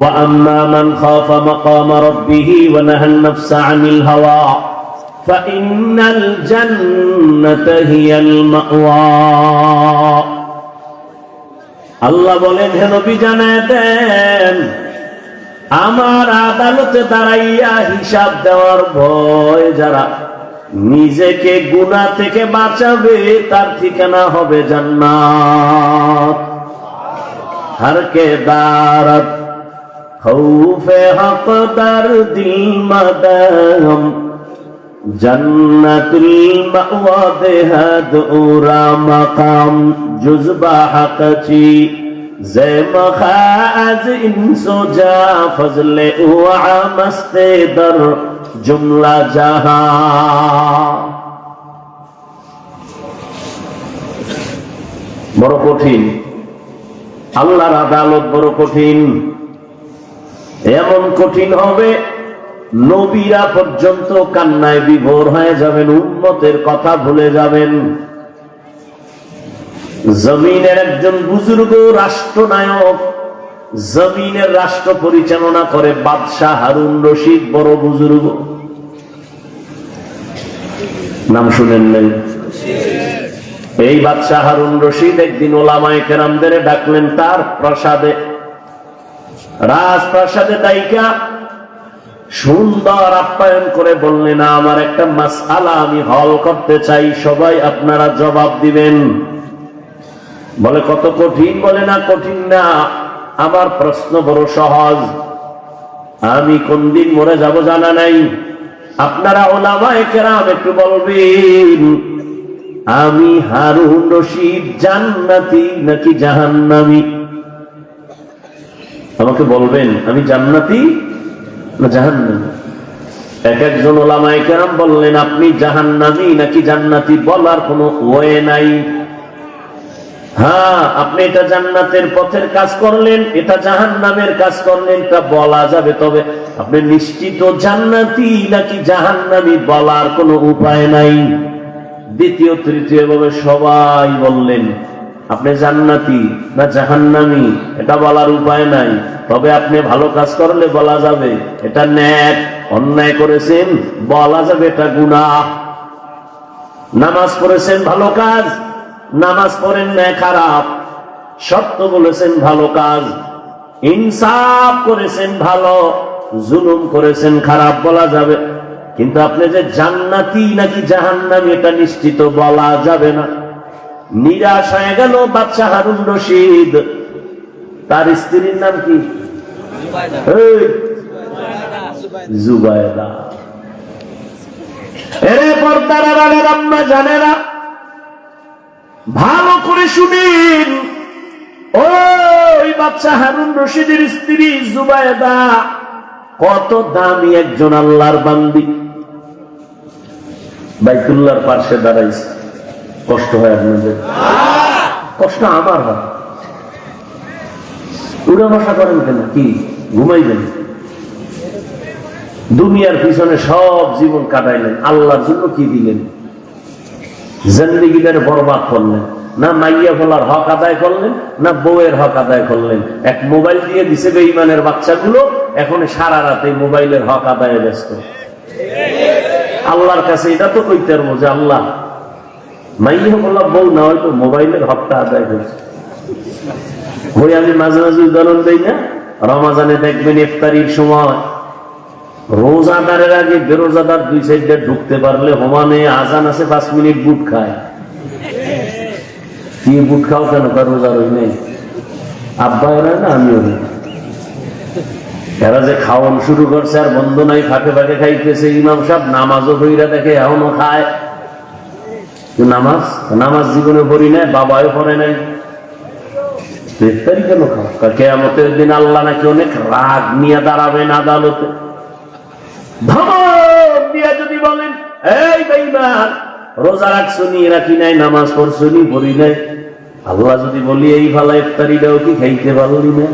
وأما من خاف مقام ربه ونهى النفس عن الهوى فإن الجنة هي المأوى আল্লাহ বলেন, হে নবী, জানায় দেন, আমার আদালতে দাঁড়াইয়া হিসাব দেওয়ার ভয় যারা নিজেকে গুণা থেকে বাঁচাবে, তার ঠিকানা হবে জান্নাত। হারকে দাঁড়াত খৌফে হকদার দিল মাদাম। জন্নতুল মাওয়া দেহাদ ওরা মাকাম। জুজবা হাকচি زیم خاز ان سوجا فضل اوعا مست در جملہ جہاں বড় কঠিন। আল্লাহর আদালত বড় কঠিন। এমন কঠিন হবে, নবীরা পর্যন্ত কান্নায় বিভোর হয়ে যাবেন উন্মতের কথা ভুলে যাবেন। জমিনের একজন বুজুর্গ রাষ্ট্রনায়ক জমিনের রাষ্ট্র পরিচালনা করে বাদশাহ হারুন রশিদ, বড় বুজুর্গ। নাম শুনেন নাই? এই বাদশাহ হারুন রশিদ একদিন ওলামায় কেরামদের ডাকলেন, তার প্রাসাদে রাজপ্রাসাদে দায়িকা সুন্দর আপ্যায়ন করে বললেন, আমার একটা মাসালা আমি হল করতে চাই, সবাই আপনারা জবাব দিবেন। বলে, কত কঠিন? বলে, না, কঠিন না, আমার প্রশ্ন বড় সহজ। আমি কোন দিন মরে যাব জানা নাই। আপনারা ওলামায় কেরাম একটু বলবেন, আমি হারুন রশিদ জান্নাতি নাকি জাহান্নামি? আমাকে বলবেন, আমি জান্নাতি না জাহান্নামি? এক একজন ওলামায় কেরাম বললেন, আপনি জাহান্নামি নাকি জান্নাতি বলার কোনো ওয়ে নাই। হ্যাঁ আপনি এটা জান্নাতের পথের কাজ করলেন, এটা জাহান নামের কাজ করলেন তা বলা যাবে। তবে আপনি নিশ্চিত জান্নাতি নাকি জাহান্নামি বলার কোনো উপায় নাই? দ্বিতীয়, তৃতীয় ভাবে সবাই বললেন আপনি জান্নাতি না জাহান্নামি, এটা বলার উপায় নাই। তবে আপনি ভালো কাজ করলে বলা যাবে, এটা ন্যাক। অন্যায় করেছেন, বলা যাবে এটা গুনাহ। নামাজ পড়েছেন ভালো কাজ, নামাজ পড়েন না খারাপ। সত্য বলেছেন ভালো কাজ। ইনসাফ করেছেন ভালো, জুলুম করেছেন খারাপ বলা যাবে। কিন্তু আপনি যে জান্নাতি নাকি জাহান্নামি, এটা নিশ্চিত বলা যাবে না। নিরাশ হয়ে গেল বাচ্চা হারুন রশিদ। তার স্ত্রীর নাম কি? এই, জুবায়দা। এরে পর্দার আড়ালে জানে না ভালো করে শুনিন। ওই বাচ্চা হারুন রশিদের স্ত্রী জুবায়দা কত দামি একজন আল্লাহর বান্দি। বাইতুল্লাহর পাশে দাঁড়াইছে। কষ্ট হয় আপনাদের? কষ্ট আমার হয়। উড়া ভাষা করেন কেন? কি? ঘুমাইবেন। দুনিয়ার পিছনে সব জীবন কাটাইলেন। আল্লাহর জন্য কি দিলেন? জিন্দিগিদের বরবাদ করলেন। না মাইয়া ফলার হক আদায় করলেন, না বউয়ের হক আদায় করলেন। এক মোবাইল দিয়ে দিছে বেঈমানের বাচ্চাগুলো, এখন সারা রাতে মোবাইলের হক আদায় ব্যস্ত। আল্লাহর কাছে এটা তো কইতে পারব যে আল্লাহ মাইয়া ফলার বউ না হয়তো মোবাইলের হকটা আদায় করছে ওই আমি মাঝে মাঝে উদাহরণ দেই না? রমাজানে দেখবেন ইফতারির সময় রোজাদারের আগে বেরোজাদার দুই সাইডে ঢুকতে পারলে হোমানে আজান আছে, পাঁচ মিনিট বুট খায়। কি বুট খাও কেন? কার রোজা রই নেই। আব্বা এরা না, আমিও এরা যে খাওয়ান শুরু করছে আর বন্ধ নাই, ফাঁকে ফাঁকে খাইতেছে। ইমাম সাহেব নামাজও হইরা দেখে এখনও খায়। নামাজ? নামাজ জীবনে পড়ি নাই, বাবাও পড়ে নাই। ইফতারি কেন দিন আল্লাহ নাকি অনেক রাগ নিয়ে দাঁড়াবেন আদালতে। যদি রোজা রাখছো নি, রাখি নাই, নামাজ পড়ছো নি নাই? আল্লাহ যদি বলি, এই ভালা ইফতারিটাও কি, খাইতে পারলি না?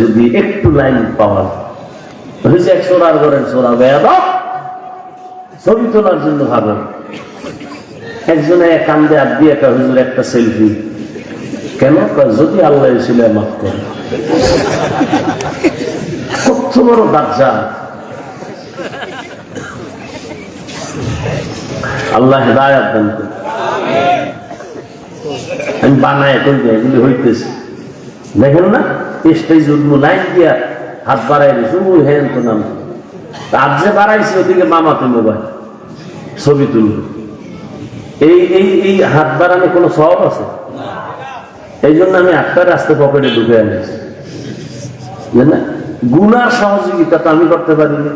যদি একটু লাইন পাওয়া হয়েছে এক সোনার ঘরের সোনা বেয়াদ ছবি তোলার জন্য ভাবেন একজনে কান্দে আপ দিয়ে একটা হুজুর, একটা সেলফি। কেন? যদি আল্লাহ ছিল মাফ করে। বড় বাচ্চা আল্লাহ করুন। আমি বানায় কই যাই এগুলি হইতেছে। দেখেন না স্টেজ উঠবো লাইন দিয়া হাত বাড়াই দিয়েছে ওই হ্যাঁ তো নাম। হাত যে বাড়াইছে, ওদিকে মামা তুমি ভাই। ছবি তুলবে এই এই এই হাত বাড়ানো কোনো সব আছে? এই জন্য আমি একটা রাস্তা পকেটে ঢুকে এনেছি। না? গুনার সহযোগিতা তো আমি করতে পারিনি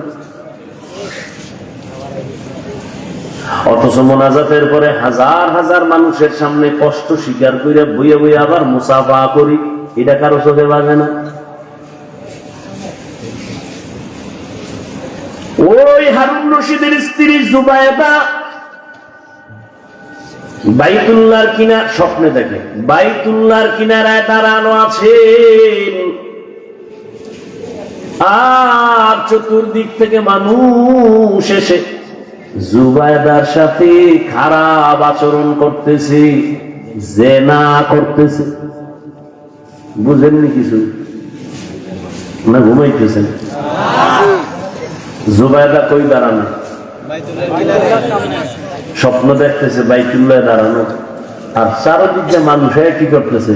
অথচ মোনাজাতের পরে হাজার হাজার মানুষের সামনে কষ্ট স্বীকার করে বইয়ে বইয়ে আবার মুসাফা করি। এটা কারও চোখে বাজে না। ওই হারুন রশিদের স্ত্রী জুবায়দা বাইতুল্লাহর কিনা, স্বপ্নে দেখে, বাইতুল্লাহর কিনারায় দাঁড়ানো আছেন আর চতুর্দিক থেকে মানুষ এসে জুবায়দার সাথে খারাপ আচরণ করতেছে, জেনা করতেছে। বুঝেননি কিছু? না, ঘুমাইতেছেন? জুবায়দা কই দাঁড়ানো? স্বপ্ন দেখতেছে, বাইতুল্লাহ দাঁড়ানো। আর চারদিকে মানুষ কি করতেছে?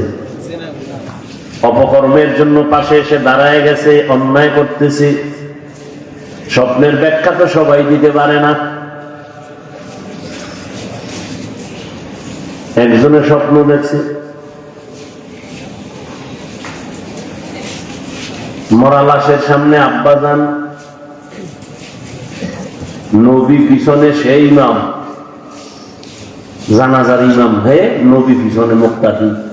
অপকর্মের জন্য পাশে এসে দাঁড়ায় গেছে, অন্যায় করতেছে। স্বপ্নের ব্যাখ্যা তো সবাই দিতে পারে না। একজনের স্বপ্ন দেখছে। মরা লাশের সামনে আব্বা যান। নবী পিছনে সেই ইমাম। জানাজার ইমাম হয়ে নবী পিছনে মুক্তাটি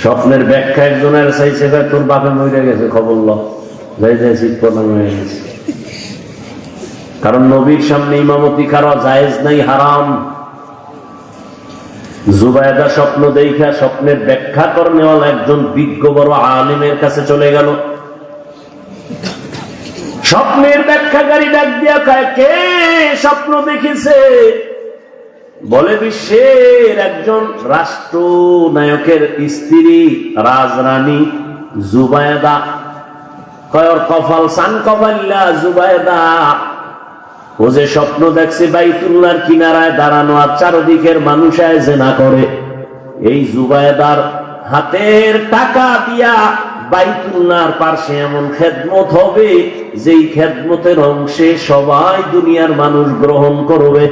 স্বপ্নের ব্যাখ্যা একজনের চাইছে ভাই তোর বাপে মরে গেছে, খবর ল। হয়ে গেছে। কারণ নবীর সামনে ইমামতি করা জায়েজ নাই, হারাম। জুবায়দা স্বপ্ন দেখা স্বপ্নের ব্যাখ্যা করনেওয়ালা একজন বিজ্ঞ বড় আলিমের কাছে চলে গেল। স্বপ্নের ব্যাখ্যাকারী ডাক দিয়া কে স্বপ্ন দেখেছে? বলে বিশ্বের একজন রাষ্ট্র নায়কের স্ত্রী, রাজরানী জুবায়দা। কয়র কফাল সান কফাল্লা জুবায়দা। ও যে স্বপ্ন দেখছে বাইতুল্লার কিনারায় দাঁড়ানো আর চারদিকের মানুষ জেনা করে। এই জুবায়দার হাতের টাকা দিয়া বাইতুল্লার পার্শ্বে এমন খেদমত হবে, যেই খেদমতের অংশে সবাই দুনিয়ার মানুষ গ্রহণ করবে।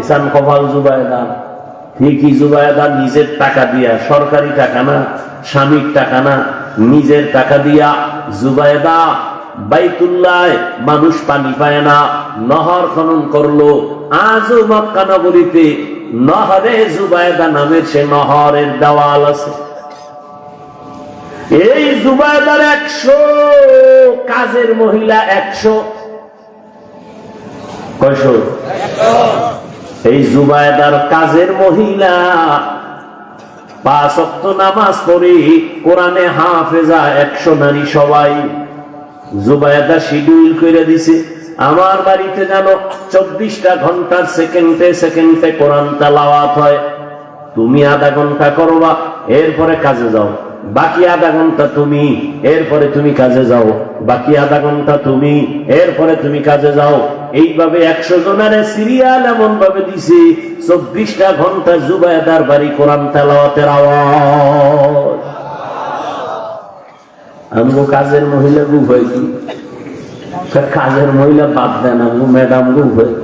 এসান কপাল জুবায়দা ঠিকই জুবায়দা নিজের টাকা দিয়া, সরকারি টাকা না, স্বামীর টাকা না, নিজের টাকা দিয়া জুবায়দা বাইতুল্লায় মানুষ পানি পায় না, নহর খনন করল। আজও মক্কা নগরীতে নহরে জুবায়দা নামের সে নহরের দেওয়াল আছে। এই জুবায়দার একশো, কাজের মহিলা একশো। কয়শো? এই জুবায়দার কাজের মহিলা পাঁচ অক্ত নামাজ কোরআনে হাফেজা একশো নারী সবাই জুবায়দা শিডিউল করে দিছে। আমার বাড়িতে যেন চব্বিশটা ঘণ্টার সেকেন্ডে সেকেন্ডে কোরআন তালাওয়াত হয়। তুমি আধা ঘণ্টা করবা, এরপরে কাজে যাও। বাকি আধা ঘণ্টা তুমি, এরপরে তুমি কাজে যাও। বাকি আধা ঘণ্টা তুমি, এরপরে তুমি কাজে যাও। এইভাবে একশো জনের সিরিয়াল এমন ভাবে দিছে, চব্বিশটা ঘণ্টা জুবায়দার বাড়ি কোরআন তেলাওয়াতের আওয়াজ। আমগো কাজের মহিলা গু হয় কি কাজের মহিলা বাদ দেন আমগো ম্যাডাম গু হয়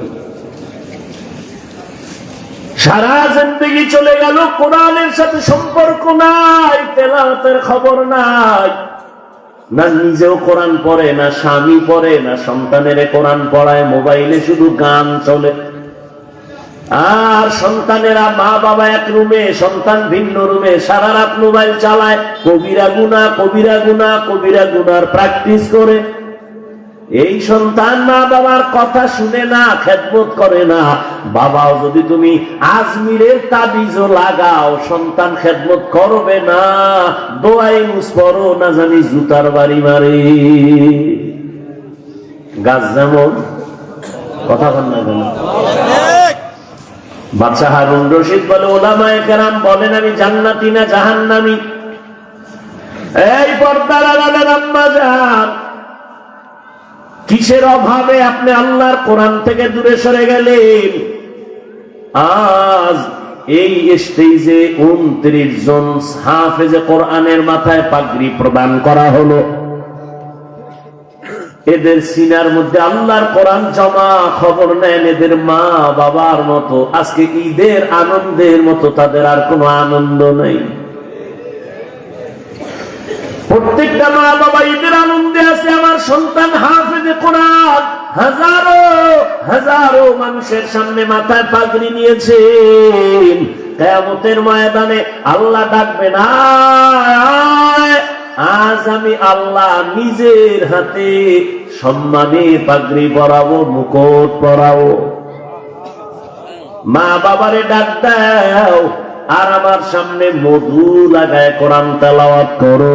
সারা জিন্দগি চলে গেল, কোরআনের সাথে সম্পর্ক নাই। তেলাতের খবর নাই। না নিজেও কোরআন পড়ে, না স্বামী পড়ে, না সন্তানের কোরআন পড়ায়, মোবাইলে শুধু গান চলে। আর সন্তানেরা মা বাবা এক রুমে, সন্তান ভিন্ন রুমে সারা রাত মোবাইল চালায়। কবিরা গুনা কবিরা গুনা কবিরা গুনার প্র্যাকটিস করে। এই সন্তান মা বাবার কথা শুনে না, খেদমত করে না। বাবাও যদি তুমি আজমিরের তাবিজও লাগাও, সন্তান খেদমত করবে না। দোয়াই মুসপরও না জানি জুতার বাড়ি মারে। গাছ যেমন, কথা বল না কেন? বাচ্চা হারুন রশিদ বলে, ওলামায়ে কেরাম বলেন, আমি জান্নাতি না জাহান্নামি? এই পর্দার আলাদা আম্মা যান কিসের অভাবে আপনি আল্লাহর কোরআন থেকে দূরে সরে গেলেন? আজ এই স্টেজে উনত্রিশ জন হাফেজে কোরআনের মাথায় পাগড়ি প্রদান করা হলো। এদের সিনার মধ্যে আল্লাহর কোরআন জমা খবর নেন, এদের মা বাবার মতো। আজকে ঈদের আনন্দের মতো তাদের আর কোনো আনন্দ নেই। প্রত্যেকটা মা বাবা ঈদের আনন্দে আছে আমার সন্তান হাফেজে কোরআন। হাজারো হাজারো মানুষের সামনে মাথায় পাগড়ি নিয়েছেন। কেয়ামতের ময়দানে আল্লাহ ডাকবেন আয়, আয়। আজ আমি আল্লাহ নিজের হাতে সম্মানে পাগড়ি পরাবো মুকুট পরাবো। মা বাবারে ডাক দাও আর আমার সামনে মধু লাগায় কোরআন তেলাওয়াত করো।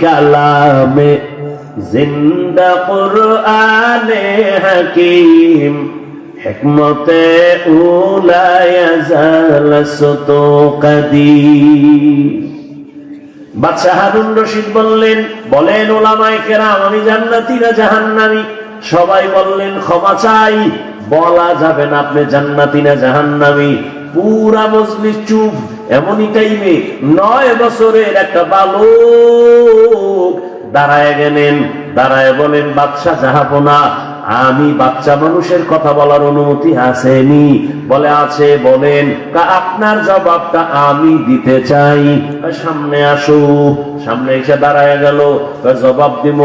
কালামে জিন্দা কুরআনে হাকিম হিকমতে বাদশাহ হারুন রশিদ বললেন, বলেন ওলামায়ে কেরাম, আমি জান্নাতি না জাহান্নামি? সবাই বললেন, ক্ষমা চাই, বলা যাবে না আপনি জান্নাতি না জাহান্নামি। পুরা মজলিস চুপ, এমনই টাইমে নয় বছরের একটা বালক দাঁড়ায় গেলেন, দাঁড়ায় বলেন, বাদশাহ জাহাপনা আমি বাচ্চা মানুষের কথা বলার অনুমতি আসেনি। বলে, আছে। বলেন আপনার জবাবটা আমি দিতে চাই। সামনে আসো। সামনে এসে দাঁড়ায় গেল। জবাব দিব